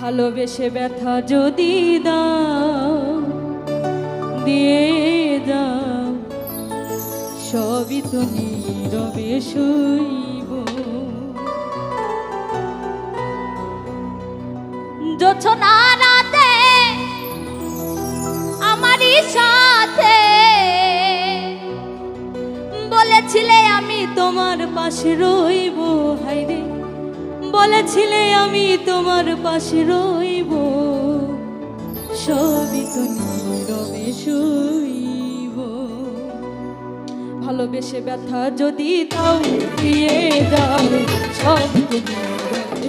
ভালোবেসে ব্যথা যদি দাও, দিয়ে দাও। সবই তো নীরবে শুইব। আমারই সাথে বলেছিলে আমি তোমার পাশে রইব। হাইরে বলেছিলে আমি তোমার পাশে রইব। সবই তো নীরবে শুইব। ভালোবেসে ব্যথা যদি তাও দিয়ে দাও সব নীরবে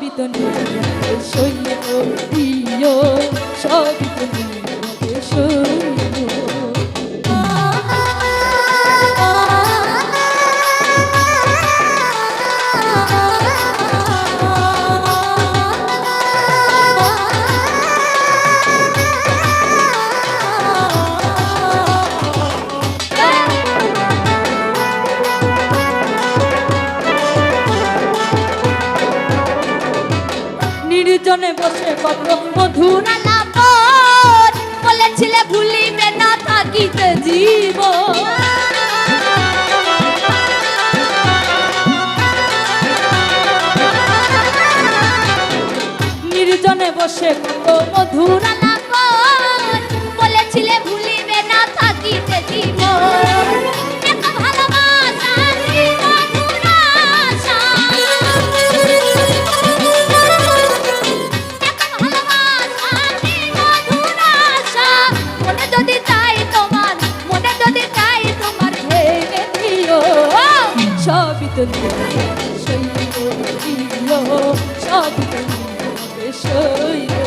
সবই তো নীরবে সইব প্রিয় সবই নির্জনে বসে কত মধুর বলেছিলে ভুলিবে না থাকিতে জীব নির্জনে বসে কত মধুর বলেছিলে ভুলিবে না থাকিতে জীব নীরবে সব প্রিয়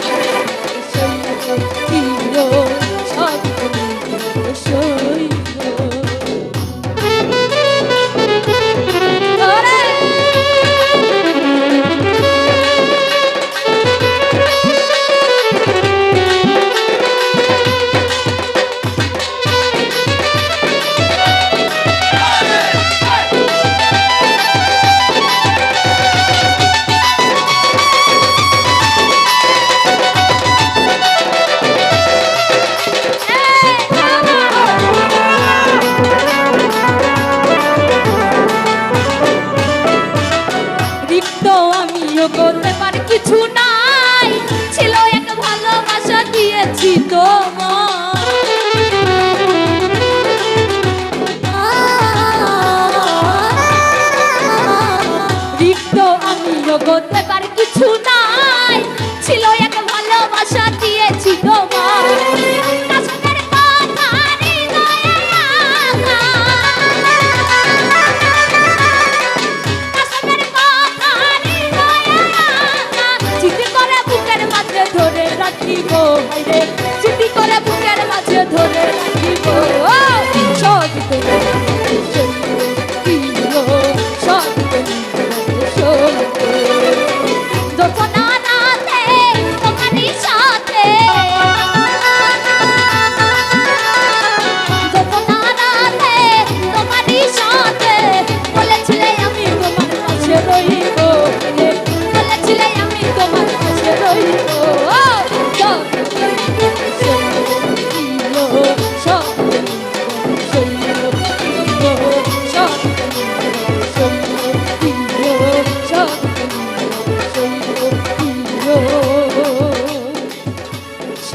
future. আমার কিছু নাই। ছিল এক ভালোবাসা দিয়েছি তোমার আমি জগতে হাইরে চিঠি করে বুকে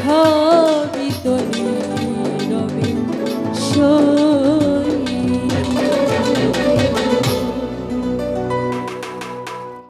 Oh.